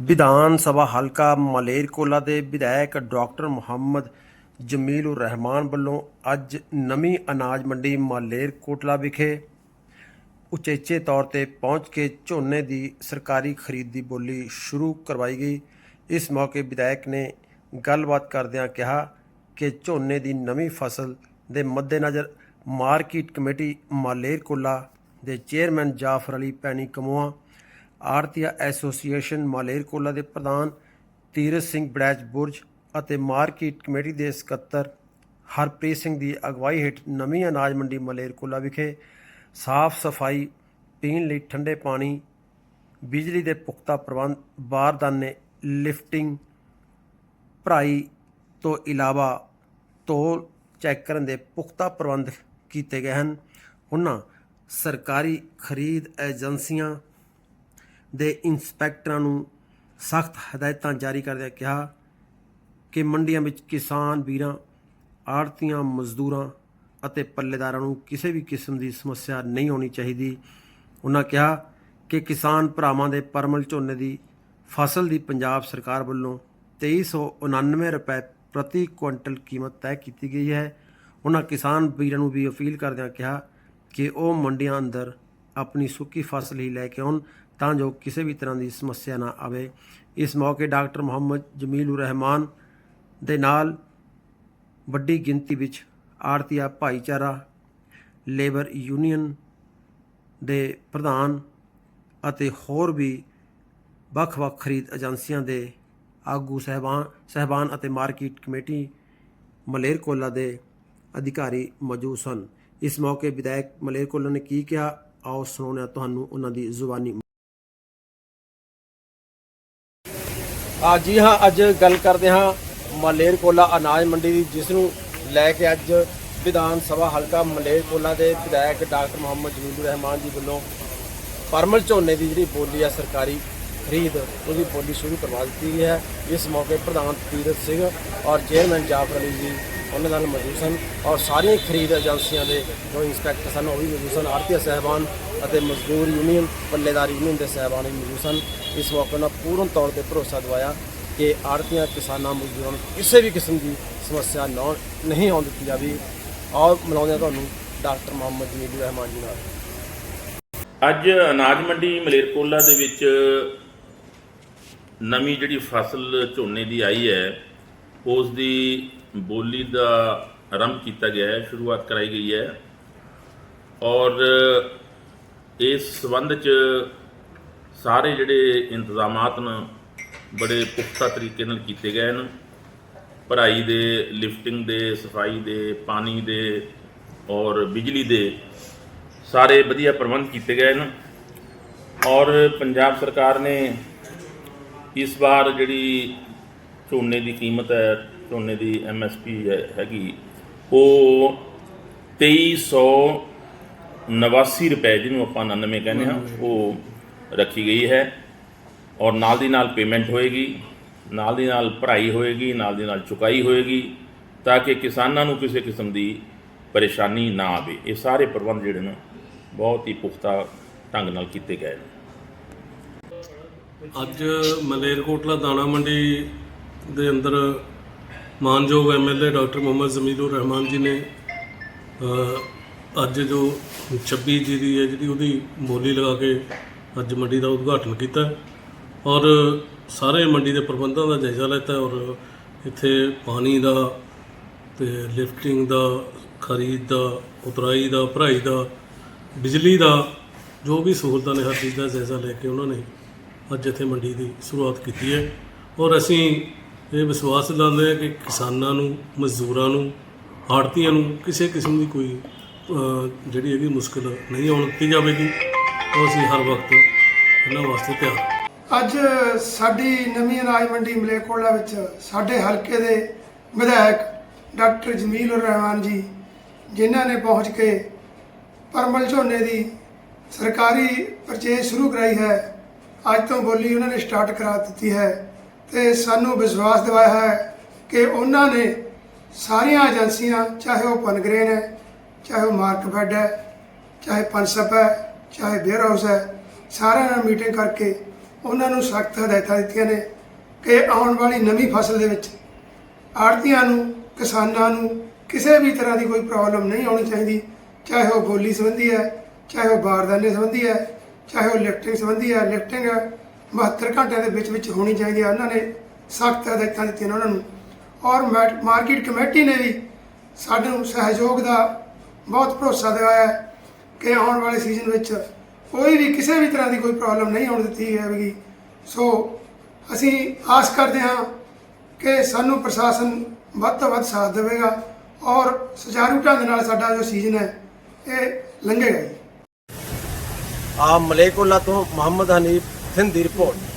ਵਿਧਾਨ ਸਭਾ ਹਲਕਾ ਮਲੇਰਕੋਲਾ ਦੇ ਵਿਧਾਇਕ ਡਾਕਟਰ ਮੁਹੰਮਦ ਜਮੀਲ ਜਮੀਲੁਰ ਰਹਿਮਾਨ ਵੱਲੋਂ ਅੱਜ ਨਵੀਂ ਅਨਾਜ ਮੰਡੀ ਮਲੇਰਕੋਟਲਾ ਵਿਖੇ ਉਚੇਚੇ ਤੌਰ ਤੇ ਪਹੁੰਚ ਕੇ ਝੋਨੇ ਦੀ ਸਰਕਾਰੀ ਖਰੀਦ ਦੀ ਬੋਲੀ ਸ਼ੁਰੂ ਕਰਵਾਈ ਗਈ। ਇਸ ਮੌਕੇ ਵਿਧਾਇਕ ਨੇ ਗੱਲਬਾਤ ਕਰਦਿਆਂ ਕਿਹਾ ਕਿ ਝੋਨੇ ਦੀ ਨਵੀਂ ਫਸਲ ਦੇ ਮੱਦੇਨਜ਼ਰ ਮਾਰਕੀਟ ਕਮੇਟੀ ਮਾਲੇਰਕੋਲਾ ਦੇ ਚੇਅਰਮੈਨ ਜਾਫਰ ਅਲੀ ਪੈਣੀ ਕਮੋਆ ਆਰਤੀਆ ਐਸੋਸੀਏਸ਼ਨ ਮਾਲੇਰਕੋਲਾ ਦੇ ਪ੍ਰਧਾਨ ਤੀਰਥ ਸਿੰਘ ਬੜੈਚ ਬੁਰਜ ਅਤੇ ਮਾਰਕੀਟ ਕਮੇਟੀ ਦੇ ਸਕੱਤਰ ਹਰਪ੍ਰੀਤ ਸਿੰਘ ਦੀ ਅਗਵਾਈ ਹੇਠ ਨਵੀਂ ਅਨਾਜ ਮੰਡੀ ਮਲੇਰਕੋਲਾ ਵਿਖੇ ਸਾਫ਼ ਸਫ਼ਾਈ, ਪੀਣ ਲਈ ਠੰਡੇ ਪਾਣੀ, ਬਿਜਲੀ ਦੇ ਪੁਖਤਾ ਪ੍ਰਬੰਧ, ਬਾਰਦਾਨੇ, ਲਿਫਟਿੰਗ, ਭਰਾਈ ਤੋਂ ਇਲਾਵਾ ਤੋਲ ਚੈੱਕ ਕਰਨ ਦੇ ਪੁਖਤਾ ਪ੍ਰਬੰਧ ਕੀਤੇ ਗਏ ਹਨ। ਉਹਨਾਂ ਸਰਕਾਰੀ ਖਰੀਦ ਏਜੰਸੀਆਂ ਦੇ ਇੰਸਪੈਕਟਰਾਂ ਨੂੰ ਸਖਤ ਹਦਾਇਤਾਂ ਜਾਰੀ ਕਰਦਿਆਂ ਕਿਹਾ ਕਿ ਮੰਡੀਆਂ ਵਿੱਚ ਕਿਸਾਨ ਵੀਰਾਂ ਆੜਤੀਆਂ ਮਜ਼ਦੂਰਾਂ ਅਤੇ ਪੱਲੇਦਾਰਾਂ ਨੂੰ ਕਿਸੇ ਵੀ ਕਿਸਮ ਦੀ ਸਮੱਸਿਆ ਨਹੀਂ ਹੋਣੀ ਚਾਹੀਦੀ। ਉਹਨਾਂ ਕਿਹਾ ਕਿ ਕਿਸਾਨ ਭਰਾਵਾਂ ਦੇ ਪਰਮਲ ਝੋਨੇ ਦੀ ਫਸਲ ਦੀ ਪੰਜਾਬ ਸਰਕਾਰ ਵੱਲੋਂ 2399 ਰੁਪਏ ਪ੍ਰਤੀ ਕੁਇੰਟਲ ਕੀਮਤ ਤੈਅ ਕੀਤੀ ਗਈ ਹੈ। ਉਹਨਾਂ ਕਿਸਾਨ ਵੀਰਾਂ ਨੂੰ ਵੀ ਅਪੀਲ ਕਰਦਿਆਂ ਕਿਹਾ ਕਿ ਉਹ ਮੰਡੀਆਂ ਅੰਦਰ ਆਪਣੀ ਸੁੱਕੀ ਫਸਲ ਹੀ ਲੈ ਕੇ ਆਉਣ ਤਾਂ ਜੋ ਕਿਸੇ ਵੀ ਤਰ੍ਹਾਂ ਦੀ ਸਮੱਸਿਆ ਨਾ ਆਵੇ। ਇਸ ਮੌਕੇ ਡਾਕਟਰ ਮੁਹੰਮਦ ਜਮੀਲੁਰ ਰਹਿਮਾਨ ਦੇ ਨਾਲ ਵੱਡੀ ਗਿਣਤੀ ਵਿੱਚ ਆੜਤੀਆ ਭਾਈਚਾਰਾ, ਲੇਬਰ ਯੂਨੀਅਨ ਦੇ ਪ੍ਰਧਾਨ ਅਤੇ ਹੋਰ ਵੀ ਵੱਖ-ਵੱਖ ਖਰੀਦ ਏਜੰਸੀਆਂ ਦੇ ਆਗੂ ਸਹਿਬਾਨ ਸਹਿਬਾਨ ਅਤੇ ਮਾਰਕੀਟ ਕਮੇਟੀ ਮਲੇਰਕੋਲਾ ਦੇ ਅਧਿਕਾਰੀ ਮੌਜੂਦ ਸਨ। ਇਸ ਮੌਕੇ ਵਿਧਾਇਕ ਮਲੇਰਕੋਲਾ ਨੇ ਕੀ ਕਿਹਾ? ਆਓ ਸੁਣਾਉਂਦੇ ਤੁਹਾਨੂੰ ਉਹਨਾਂ ਦੀ ਜ਼ੁਬਾਨੀ। ਆ ਜੀ ਹਾਂ, ਅੱਜ ਗੱਲ ਕਰਦੇ ਹਾਂ ਮਲੇਰਕੋਲਾ ਅਨਾਜ ਮੰਡੀ ਦੀ, ਜਿਸ ਨੂੰ ਲੈ ਕੇ ਅੱਜ ਵਿਧਾਨ ਸਭਾ ਹਲਕਾ ਮਲੇਰਕੋਲਾ ਦੇ ਵਿਧਾਇਕ ਡਾਕਟਰ ਮੁਹੰਮਦ ਜਮੀਲੁਰ ਰਹਿਮਾਨ ਜੀ ਵੱਲੋਂ ਪਰਮਲ ਝੋਨੇ ਦੀ ਜਿਹੜੀ ਬੋਲੀ ਆ, ਸਰਕਾਰੀ ਖਰੀਦ, ਉਹਦੀ ਬੋਲੀ ਸ਼ੁਰੂ ਕਰਵਾ ਦਿੱਤੀ ਗਈ ਹੈ। ਇਸ ਮੌਕੇ ਪ੍ਰਧਾਨ ਤੀਰਥ ਸਿੰਘ ਔਰ ਚੇਅਰਮੈਨ ਜਾਫਰ ਅਲੀ ਜੀ ਉਹਨਾਂ ਨਾਲ ਮੌਜੂਦ ਸਨ ਔਰ ਸਾਰੀਆਂ ਖਰੀਦ ਏਜੰਸੀਆਂ ਦੇ ਜੋ ਇੰਸਪੈਕਟਰ ਸਨ, ਉਹ ਵੀ ਮੌਜੂਦ ਸਨ। ਆਰਤੀਆ ਸਹਿਬਾਨ ਅਤੇ ਮਜ਼ਦੂਰ ਯੂਨੀਅਨ ਪੱਲੇਦਾਰ ਯੂਨੀਅਨ ਦੇ ਸਹਿਬਾਨ ਵੀ ਮੌਜੂਦ ਸਨ। ਇਸ ਮੌਕੇ ਉਹਨਾਂ ਪੂਰਨ ਤੌਰ ਤੇ ਭਰੋਸਾ ਦਵਾਇਆ ਕਿ ਆੜਤੀਆਂ ਕਿਸਾਨਾਂ, ਮਜ਼ਦੂਰਾਂ ਨੂੰ ਕਿਸੇ ਵੀ ਕਿਸਮ ਦੀ ਸਮੱਸਿਆ ਨਾ, ਨਹੀਂ ਆਉਣ ਦਿੱਤੀ ਜਾਵੇ। ਔਰ ਮਿਲਾਉਂਦੇ ਤੁਹਾਨੂੰ ਡਾਕਟਰ ਮੁਹੰਮਦ ਜਮੀਲੁਰ ਰਹਿਮਾਨ ਜੀ ਨਾਲ। ਅੱਜ ਅਨਾਜ ਮੰਡੀ ਮਲੇਰਕੋਲਾ ਦੇ ਵਿੱਚ ਨਵੀਂ ਜਿਹੜੀ ਫਸਲ ਝੋਨੇ ਦੀ ਆਈ ਹੈ, ਉਸ ਦੀ ਬੋਲੀ ਦਾ ਆਰੰਭ ਕੀਤਾ ਗਿਆ ਹੈ, ਸ਼ੁਰੂਆਤ ਕਰਾਈ ਗਈ ਹੈ। ਔਰ ਇਸ ਸੰਬੰਧ ਚ ਸਾਰੇ ਜਿਹੜੇ ਇੰਤਜ਼ਾਮਾਤ ਨੇ ਬੜੇ ਪੁਖਤਾ ਤਰੀਕੇ ਨਾਲ ਕੀਤੇ ਗਏ ਹਨ। ਭਰਾਈ ਦੇ, ਲਿਫਟਿੰਗ ਦੇ, ਸਫ਼ਾਈ ਦੇ, ਪਾਣੀ ਦੇ ਔਰ ਬਿਜਲੀ ਦੇ ਸਾਰੇ ਵਧੀਆ ਪ੍ਰਬੰਧ ਕੀਤੇ ਗਏ ਨੇ ਔਰ ਪੰਜਾਬ ਸਰਕਾਰ ਨੇ ਇਸ ਵਾਰ ਜਿਹੜੀ ਝੋਨੇ ਦੀ ਕੀਮਤ ਹੈ ਝੋਨੇ ਦੀ ਐਮਐਸਪੀ ਹੈਗੀ। ਉਹ 2389 ਰੁਪਏ ਜਿਹਨੂੰ ਆਪਾਂ 99 ਕਹਿੰਦੇ ਹਾਂ ਉਹ ਰੱਖੀ ਗਈ ਹੈ। ਔਰ ਨਾਲ ਦੀ ਨਾਲ ਪੇਮੈਂਟ ਹੋਏਗੀ ਨਾਲ ਦੀ ਨਾਲ ਭਰਾਈ ਹੋਏਗੀ ਨਾਲ ਦੀ ਨਾਲ ਚੁਕਾਈ ਹੋਏਗੀ ਤਾਂ ਕਿ ਕਿਸਾਨਾਂ ਨੂੰ ਕਿਸੇ ਕਿਸਮ ਦੀ ਪਰੇਸ਼ਾਨੀ ਨਾ ਆਵੇ। ਇਹ ਸਾਰੇ ਪ੍ਰਬੰਧ ਜਿਹੜੇ ਨੇ ਬਹੁਤ ਹੀ ਪੁਖਤਾ ਢੰਗ ਨਾਲ ਕੀਤੇ ਗਏ ਨੇ। ਅੱਜ ਮਲੇਰਕੋਟਲਾ ਦਾਣਾ ਮੰਡੀ ਦੇ ਅੰਦਰ ਮਾਨਯੋਗ ਐਮਐਲਏ ਡਾਕਟਰ ਮੁਹੰਮਦ ਜ਼ਮੀਲੁਰ ਰਹਿਮਾਨ ਜੀ ਨੇ ਅੱਜ ਜੋ 26 ਜੀ ਦੀ ਹੈ ਜਿਹੜੀ ਉਹਦੀ ਬੋਲੀ ਲਗਾ ਕੇ ਅੱਜ ਮੰਡੀ ਦਾ ਉਦਘਾਟਨ ਕੀਤਾ ਔਰ ਸਾਰੇ ਮੰਡੀ ਦੇ ਪ੍ਰਬੰਧਾਂ ਦਾ ਜਾਇਜ਼ਾ ਲੈਤਾ ਔਰ ਇੱਥੇ ਪਾਣੀ ਦਾ ਤੇ ਲਿਫਟਿੰਗ ਦਾ, ਖਰੀਦ ਦਾ, ਉਤਰਾਈ ਦਾ, ਭਰਾਈ ਦਾ, ਬਿਜਲੀ ਦਾ ਜੋ ਵੀ ਸਹੂਲਤਾਂ ਨੇ ਹਰ ਚੀਜ਼ ਦਾ ਜਾਇਜ਼ਾ ਲੈ ਕੇ ਉਹਨਾਂ ਨੇ ਅੱਜ ਇੱਥੇ ਮੰਡੀ ਦੀ ਸ਼ੁਰੂਆਤ ਕੀਤੀ ਹੈ ਔਰ ਅਸੀਂ ਇਹ ਵਿਸ਼ਵਾਸ ਦਿਲਾਉਂਦੇ ਹਾਂ ਕਿ ਕਿਸਾਨਾਂ ਨੂੰ, ਮਜ਼ਦੂਰਾਂ ਨੂੰ ਆੜਤੀਆਂ ਨੂੰ ਕਿਸੇ ਕਿਸਮ ਦੀ ਕੋਈ ਜਿਹੜੀ ਹੈਗੀ ਮੁਸ਼ਕਲ ਨਹੀਂ ਆਉਣ ਦਿੱਤੀ ਜਾਵੇਗੀ। ਉਹ ਅਸੀਂ ਹਰ ਵਕਤ ਇਹਨਾਂ ਵਾਸਤੇ ਤਿਆਰ ਅੱਜ ਸਾਡੀ ਨਵੀਂ ਅਨਾਜ ਮੰਡੀ ਮਲੇਰਕੋਟਲਾ ਵਿੱਚ ਸਾਡੇ ਹਲਕੇ ਦੇ ਵਿਧਾਇਕ ਡਾਕਟਰ ਜਮੀਲ ਉਰ ਰਹਿਮਾਨ ਜੀ, ਜਿਨ੍ਹਾਂ ਨੇ ਪਹੁੰਚ ਕੇ ਪਰਮਲ ਝੋਨੇ ਦੀ ਸਰਕਾਰੀ ਪਰਚੇਸ ਸ਼ੁਰੂ ਕਰਾਈ ਹੈ, ਅੱਜ ਤੋਂ ਬੋਲੀ ਉਹਨਾਂ ਨੇ ਸਟਾਰਟ ਕਰਾ ਦਿੱਤੀ ਹੈ। ਤੇ ਸਾਨੂੰ ਵਿਸ਼ਵਾਸ ਦਿਵਾਇਆ ਹੈ ਕਿ ਉਹਨਾਂ ਨੇ ਸਾਰੀਆਂ ਏਜੰਸੀਆਂ, ਚਾਹੇ ਉਹ ਪਨਗ੍ਰੇਨ ਹੈ, ਚਾਹੇ ਉਹ ਮਾਰਕਫੈਡ ਹੈ, ਚਾਹੇ ਪੰਸਪ ਹੈ, ਚਾਹੇ ਵੇਅਰ ਹਾਊਸ ਹੈ, ਸਾਰਿਆਂ ਨਾਲ ਮੀਟਿੰਗ ਕਰਕੇ ਉਹਨਾਂ ਨੂੰ ਸਖਤ ਹਦਾਇਤਾਂ ਦਿੱਤੀਆਂ ਨੇ ਕਿ ਆਉਣ ਵਾਲੀ ਨਵੀਂ ਫਸਲ ਦੇ ਵਿੱਚ ਆੜਤੀਆਂ ਨੂੰ, ਕਿਸਾਨਾਂ ਨੂੰ ਕਿਸੇ ਵੀ ਤਰ੍ਹਾਂ ਦੀ ਕੋਈ ਪ੍ਰੋਬਲਮ ਨਹੀਂ ਆਉਣੀ ਚਾਹੀਦੀ, ਚਾਹੇ ਉਹ ਬੋਲੀ ਸੰਬੰਧੀ ਹੈ, ਚਾਹੇ ਉਹ ਬਾਰਦਾਨੇ ਸੰਬੰਧੀ ਹੈ, ਚਾਹੇ ਉਹ ਲਿਫਟਿੰਗ ਸੰਬੰਧੀ ਹੈ, ਲਿਫਟਿੰਗ 72 ਘੰਟਿਆਂ ਦੇ ਵਿੱਚ ਵਿੱਚ ਹੋਣੀ ਚਾਹੀਦੀ ਹੈ ਉਹਨਾਂ ਨੇ ਸਖਤ ਹਦਾਇਤਾਂ ਦਿੱਤੀਆਂ ਨੇ ਉਹਨਾਂ ਨੂੰ। ਔਰ ਮੈਟ- ਮਾਰਕੀਟ ਕਮੇਟੀ ਨੇ ਵੀ ਸਾਨੂੰ ਸਹਿਯੋਗ ਦਾ ਬਹੁਤ ਭਰੋਸਾ ਦਿਵਾਇਆ ਕਿ ਆਉਣ ਵਾਲੇ ਸੀਜ਼ਨ ਵਿੱਚ ਕੋਈ ਵੀ ਕਿਸੇ ਵੀ ਤਰ੍ਹਾਂ ਦੀ ਕੋਈ ਪ੍ਰੋਬਲਮ ਨਹੀਂ ਹੋਣ ਦਿੱਤੀ ਜਾਵੇਗੀ। ਸੋ ਅਸੀਂ ਆਸ ਕਰਦੇ ਹਾਂ ਕਿ ਸਾਨੂੰ ਪ੍ਰਸ਼ਾਸਨ ਵੱਧ ਤੋਂ ਵੱਧ ਸਾਥ ਦੇਵੇਗਾ ਔਰ ਸੁਚਾਰੂ ਢੰਗ ਨਾਲ ਸਾਡਾ ਜੋ ਸੀਜ਼ਨ ਹੈ, ਇਹ ਲੰਘੇਗਾ ਜੀ। ਆ ਮਲੇਕੋਲਾ ਤੋਂ Muhammad Hanif within the report.